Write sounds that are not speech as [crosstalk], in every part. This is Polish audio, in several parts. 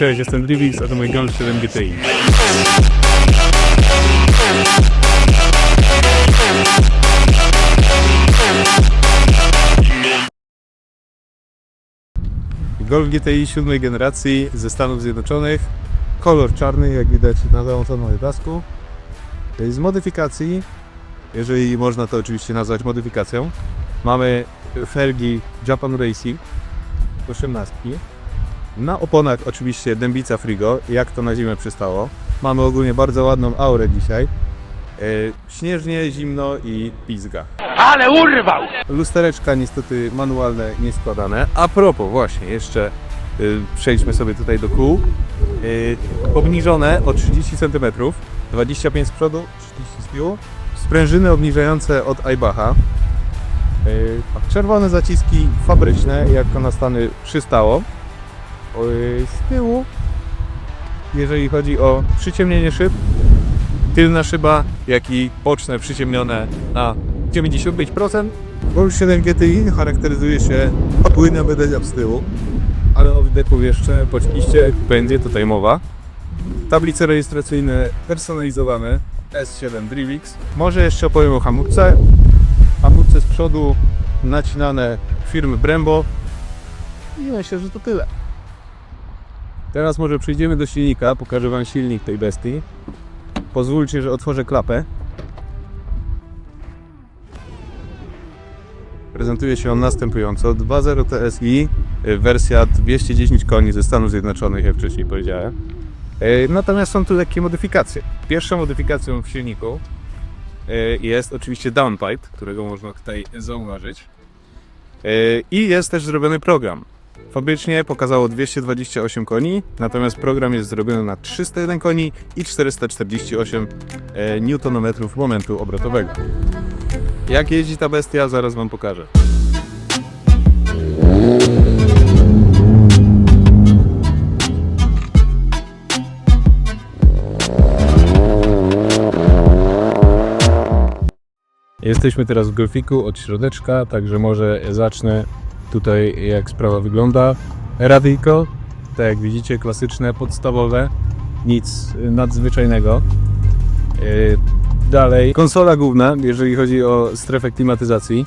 Cześć, jestem Drivix, a to mój Golf 7 GTI. Golf GTI siódmej generacji ze Stanów Zjednoczonych. Kolor czarny, jak widać na załączonym obrazku. Z modyfikacji, jeżeli można to oczywiście nazwać modyfikacją, mamy felgi Japan Racing 18. Na oponach oczywiście dębica Frigo, jak to na zimę przystało. Mamy ogólnie bardzo ładną aurę dzisiaj. E, śnieżnie, zimno i pizga. Ale urwał! Lustereczka niestety manualne, nieskładane. A propos, właśnie, jeszcze y, przejdźmy sobie tutaj do kół. Y, obniżone o 30 cm, 25 z przodu, 30 z tyłu. Sprężyny obniżające od Aybacha. Y, czerwone zaciski fabryczne, jak to na Stany przystało. Z tyłu, jeżeli chodzi o przyciemnienie szyb, tylna szyba, jak i boczne przyciemnione na 95%. Golf 7 GTI charakteryzuje się płynnym wydaniem z tyłu, ale o wydechu jeszcze poczkiście będzie tutaj mowa. Tablice rejestracyjne personalizowane S7 Drivix. Może jeszcze opowiem o hamulce. Hamulce z przodu nacinane firmy Brembo. I myślę, że to tyle. Teraz może przejdziemy do silnika, pokażę Wam silnik tej bestii. Pozwólcie, że otworzę klapę. Prezentuje się on następująco. 2.0 TSI, y, wersja 210 koni ze Stanów Zjednoczonych, jak wcześniej powiedziałem. Y, Natomiast są tu lekkie modyfikacje. Pierwszą modyfikacją w silniku y, jest oczywiście downpipe, którego można tutaj zauważyć. I jest też zrobiony program. Fabrycznie pokazało 228 koni, natomiast program jest zrobiony na 301 koni i 448 e, Nm momentu obrotowego. Jak jeździ ta bestia, zaraz Wam pokażę. Jesteśmy teraz w golfiku od środeczka, także może zacznę tutaj jak sprawa wygląda. Radyjko, tak jak widzicie, klasyczne, podstawowe, nic nadzwyczajnego. Yy, Dalej, konsola główna, jeżeli chodzi o strefę klimatyzacji.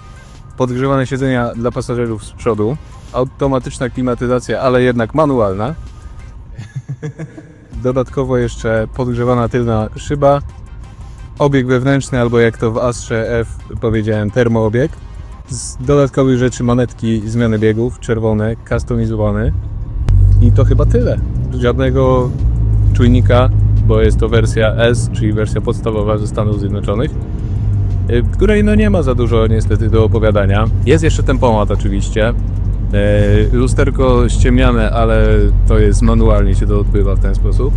Podgrzewane siedzenia dla pasażerów z przodu. Automatyczna klimatyzacja, ale jednak manualna. [laughs] Dodatkowo jeszcze podgrzewana tylna szyba. Obieg wewnętrzny, albo jak to w Astrze F powiedziałem, termoobieg. Z dodatkowych rzeczy manetki zmiany biegów, czerwone, customizowane. I to chyba tyle. Żadnego czujnika, bo jest to wersja S, czyli wersja podstawowa ze Stanów Zjednoczonych, y, której no nie ma za dużo niestety do opowiadania. Jest jeszcze tempomat oczywiście. E, Lusterko ściemniane, ale to jest manualnie się to odbywa w ten sposób.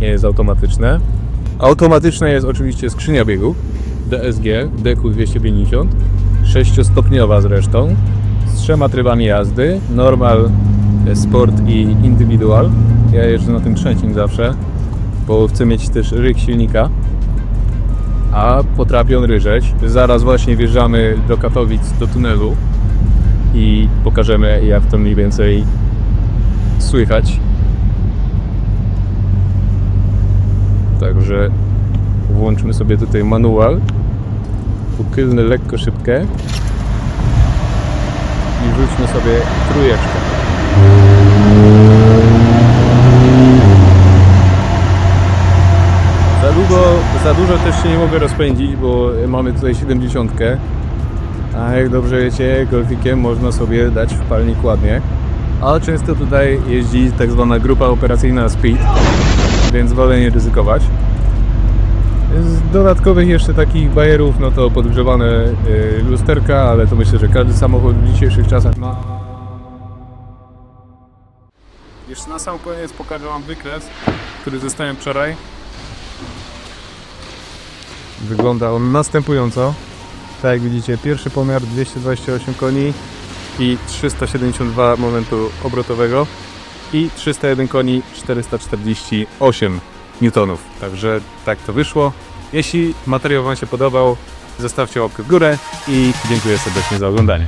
Nie jest automatyczne. Automatyczna jest oczywiście skrzynia biegów DSG DQ250, sześciostopniowa zresztą, z trzema trybami jazdy, normal, e, sport i indywidual. Ja jeżdżę na tym trzecim zawsze, bo chcę mieć też ryk silnika. A potrafi on ryżeć. Zaraz właśnie wjeżdżamy do Katowic, do tunelu i pokażemy jak to mniej więcej słychać. Także włączmy sobie tutaj manual. Ukylny lekko szybkę. I rzućmy sobie trójeczkę. Za długo, za dużo też się nie mogę rozpędzić, bo mamy tutaj 70. A jak dobrze wiecie, golfikiem można sobie dać wpalnik ładnie. A często tutaj jeździ tak zwana grupa operacyjna Speed, więc wolę nie ryzykować. Z dodatkowych jeszcze takich bajerów, no to podgrzewane y, lusterka, ale to myślę, że każdy samochód w dzisiejszych czasach ma. Jeszcze na sam koniec pokażę Wam wykres, który zostałem wczoraj. Wygląda on następująco. Tak jak widzicie, pierwszy pomiar 228 koni i 372 momentu obrotowego i 301 koni 448 newtonów. Także tak to wyszło. Jeśli materiał Wam się podobał, zostawcie łapkę w górę i dziękuję serdecznie za oglądanie.